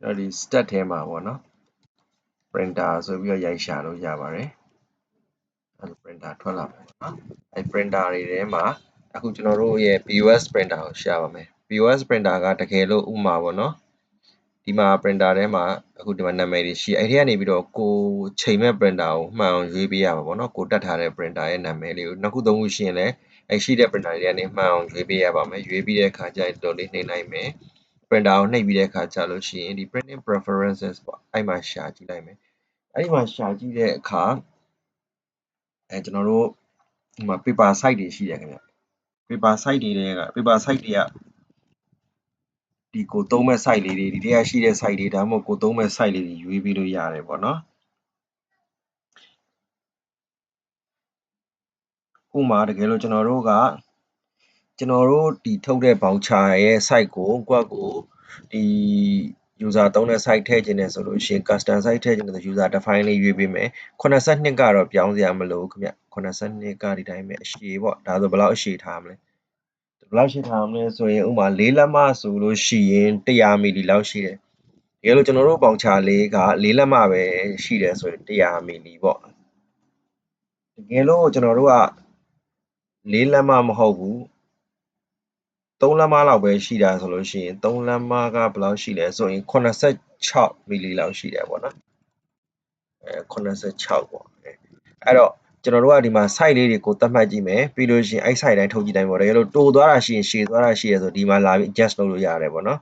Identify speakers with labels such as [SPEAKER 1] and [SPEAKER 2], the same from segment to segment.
[SPEAKER 1] ကျွန်တော်ဒီ stat ထဲမှာပေါ့နော် printer ဆိုပြီးတော့ရိုက်ရှာလို့ရပါတယ်အဲ printer ထွက်လာမယ်နော်အဲ printer တွေထဲမှာအခုကျွန်တော်တို့ရဲ့ POS printer ကိုရှာပါမယ် POS printer ကတကယ်လို့ဥမာပေါ့နော်ဒီမှာ printer ထဲမှာအခုဒီမှာနာမည်တွေရှိအဲ့ဒီကနေပြီးတော့ကိုချိန်မဲ့ printer ကိုမှန်အောင်ရွေးပေးရမှာပေါ့နော်ကိုတက်ထားတဲ့ printer ရဲ့နာမည်လေးကိုနှစ်ခုသုံးခုရှိရင်လည်းအဲ့ရှိတဲ့ printer တွေကနေမှန်အောင်ရွေးပေးရပါမယ်ရွေးပြီးတဲ့အခါကျရင်တော်လေးနှိမ့်လိုက်မယ် printer ကိုနှိပ်ပြီးတဲ့အခါကျလို့ရှိရင်ဒီ printing preferences ပေါ့အဲ့မှာရှာကြည့်လိုက်မယ်အဲ့ဒီမှာရှာကြည့်တဲ့အခါအဲကျွန်တော်တို့ဒီမှာ paper site တွေရှိတယ်ခင်ဗျ paper site တွေတွေက paper site တွေကဒီကိုသုံးမဲ့ site လေးတွေဒီထဲကရှိတဲ့ site တွေဒါမှမဟုတ်ကိုသုံးမဲ့ site လေးတွေရွေးပြီးလို့ရတယ်ပေါ့နော်ဥမာတကယ်လို့ကျွန်တော်တို့က ကျွန်တော်တို့ဒီထုတ်တဲ့ voucher ရဲ့ site ကိုကိုယ့်ကိုဒီ user သုံးတဲ့ site ထည့်ခြင်းနဲ့ဆိုလို့ရှိရင် custom site ထည့်ခြင်းနဲ့ဆို user define လေးရွေးပေးမယ်82ကတော့ပြောင်းစရာမလိုဘူးခင်ဗျ82ကဒီတိုင်းပဲအရှည်ပေါ့ဒါဆိုဘယ်လောက်အရှည်ထားမလဲဘယ်လောက်ရှည်ထားမလဲဆိုရင်ဥမာ၄လက်မဆိုလို့ရှိရင်100မီလီလောက်ရှိတယ်တကယ်လို့ကျွန်တော်တို့ voucher လေးက၄လက်မပဲရှိတယ်ဆိုရင်100မီလီပေါ့တကယ်လို့ကျွန်တော်တို့က၄လက်မမဟုတ်ဘူး 3လက်မလောက်ပဲရှိတာဆိုလို့ရှိရင်3လက်မကဘယ်လောက်ရှိလဲဆိုရင်86မီလီလောက်ရှိတယ်ပေါ့နော်အဲ86ပေါ့အဲ့တော့ကျွန်တော်တို့ကဒီမှာ site လေးတွေကိုသတ်မှတ်ကြည့်မယ်ပြီးလို့ရှိရင်အဲ့ site တိုင်းထုတ်ကြည့်တိုင်းပေါ့တကယ်လို့တိုးသွားတာရှိရင်ရှည်သွားတာရှိရဆိုဒီမှာလာပြီး adjust လုပ်လို့ရတယ်ပေါ့နော်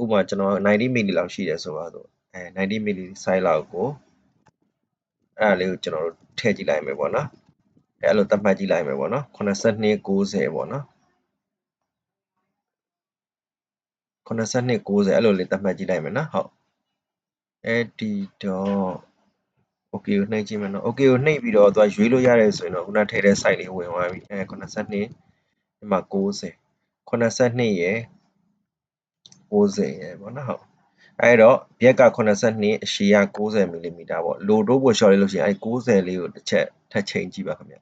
[SPEAKER 1] ဥပမာကျွန်တော်90 mili လောက်ရှိတယ်ဆိုပါတော့အဲ90 mili size လောက်ကိုအဲ့ဒါလေးကိုကျွန်တော်တို့ထည့်ကြည့်လိုက်မယ်ပေါ့နော်အဲ့လိုသတ်မှတ်ကြည့်လိုက်မယ်ပေါ့နော်82 90ပေါ့နော် 82 90အဲ့လိုလေးသတ်မှတ်ကြည့်လိုက်မယ်နော်ဟုတ်အဲ့ဒီတော့ okay ကိုနှိပ်ကြည့်မယ်နော် okay ကိုနှိပ်ပြီးတော့သူကရွေးလို့ရတယ်ဆိုရင်တော့ခုနထည့်တဲ့ site လေးဝင်သွားပြီအဲ82ဒီမှာ90 82ရယ်90ရယ်ပေါ့နော်ဟုတ်အဲ့တော့ဘက်က82အရှည်က90 mm ပေါ့လိုတိုးပို့ short လေးလို့ရှိရင်အဲ့90လေးကိုတစ်ချက်ထပ်ချိန်ကြည့်ပါခင်ဗျ